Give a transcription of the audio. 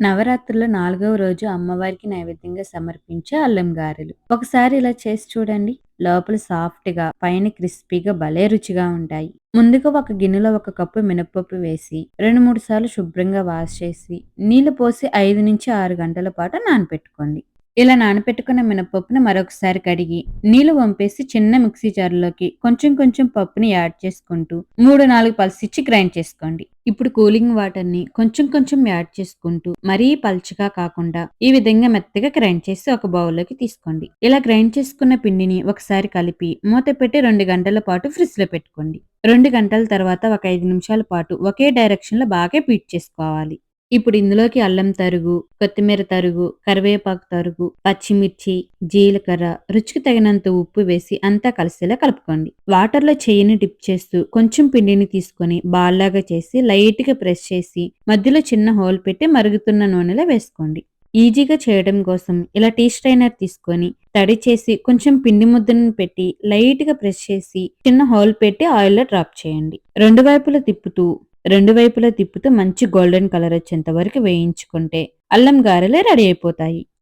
నవరాత్రుల్లో నాలుగవ రోజు అమ్మవారికి నైవేద్యంగా సమర్పించే అల్లం గారెలు. ఒకసారి ఇలా చేసి చూడండి. లోపల సాఫ్ట్‌గా, పైన క్రిస్పీగా భలే రుచిగా ఉంటాయి. ముందుగా ఒక గిన్నెలో ఒక కప్పు మినపప్పు వేసి 2, 3 సార్లు శుభ్రంగా వాష్ చేసి నీళ్ళు పోసి 5-6 గంటల పాటు నానపెట్టుకోండి. ఇలా నానపెట్టుకున్న మినపప్పుని మరొకసారి కడిగి నీళ్ళు వంపేసి చిన్న మిక్సీ జార్‌లోకి కొంచెం కొంచెం పప్పుని యాడ్ చేసుకుంటూ మూడు నాలుగు పల్సిచ్చి గ్రైండ్ చేసుకోండి. ఇప్పుడు కూలింగ్ వాటర్ని కొంచెం కొంచెం యాడ్ చేసుకుంటూ మరీ పల్చగా కాకుండా ఈ విధంగా మెత్తగా గ్రైండ్ చేసి ఒక బౌల్‌లోకి తీసుకోండి. ఇలా గ్రైండ్ చేసుకున్న పిండిని ఒకసారి కలిపి మూత పెట్టి రెండు గంటల పాటు ఫ్రిడ్జ్‌లో పెట్టుకోండి. రెండు గంటల తర్వాత ఒక ఐదు నిమిషాల పాటు ఒకే డైరెక్షన్లో బాగా బీట్ చేసుకోవాలి. ఇప్పుడు ఇందులోకి అల్లం తరుగు, కొత్తిమీర తరుగు, కరివేపాకు తరుగు, పచ్చిమిర్చి, జీలకర్ర, రుచికి తగినంత ఉప్పు వేసి అంతా కలిసేలా కలుపుకోండి. వాటర్‌లో చెయ్యిని డిప్ చేస్తూ కొంచెం పిండిని తీసుకొని బాల్‌లాగా చేసి లైట్గా ప్రెస్ చేసి మధ్యలో చిన్న హోల్ పెట్టి మరుగుతున్న నూనెలో వేసుకోండి. ఈజీగా చేయడం కోసం ఇలా టీ స్ట్రైనర్ తీసుకొని తడి చేసి కొంచెం పిండి ముద్దను పెట్టి లైట్‌గా ప్రెస్ చేసి చిన్న హోల్ పెట్టి ఆయిల్‌లో డ్రాప్ చేయండి. రెండు వైపులా తిప్పుతూ రెండు వైపులా తిప్పుతూ మంచి గోల్డెన్ కలర్ వచ్చేంత వరకు వేయించుకుంటే అల్లం గారెలే రెడీ అయిపోతాయి.